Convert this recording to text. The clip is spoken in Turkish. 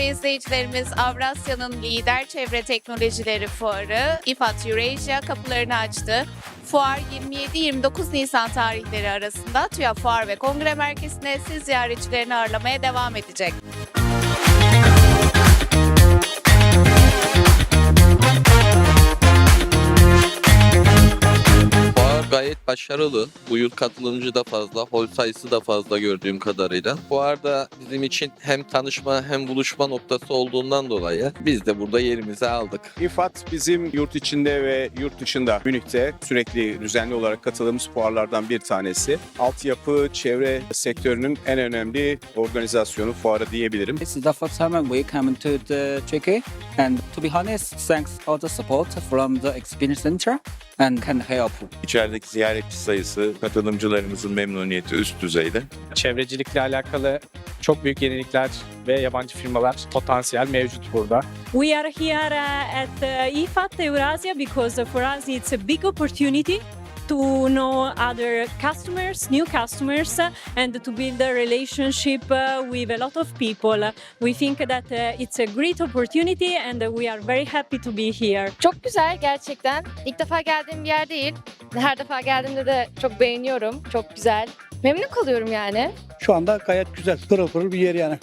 izleyicilerimiz Avrasya'nın lider çevre teknolojileri fuarı İFAT Eurasia kapılarını açtı. Fuar 27-29 Nisan tarihleri arasında TÜYAP Fuar ve Kongre Merkezi'nde siz ziyaretçilerini ağırlamaya devam edecek. Fuar gayet başarılı. Bu yıl katılımcı da fazla, hol sayısı da fazla gördüğüm kadarıyla. Fuarda bizim için hem tanışma hem buluşma noktası olduğundan dolayı biz de burada yerimizi aldık. İFAT bizim yurt içinde ve yurt dışında Münih'te sürekli düzenli olarak katıldığımız fuarlardan bir tanesi. Altyapı, çevre sektörünün en önemli organizasyonu fuarı diyebilirim. This is the first time we come to the Turkey, and to be honest, thanks all the support from the experience center and can help. İçerideki ziyaretçi sayısı, katılımcılarımızın memnuniyeti üst düzeyde. çevrecilikle alakalı çok büyük yenilikler ve yabancı firmalar potansiyel mevcut burada. We are here uh, at uh, IFAT Eurasia because for us it's a big opportunity to know other customers, new customers, and to build a relationship uh, with a lot of people. We think that uh, it's a great opportunity and we are very happy to be here. Çok güzel gerçekten. İlk defa geldiğim bir yer değil. Her defa geldiğimde de çok beğeniyorum. Çok güzel. Memnun kalıyorum yani. Şu anda gayet güzel, pırıl pırıl bir yer yani.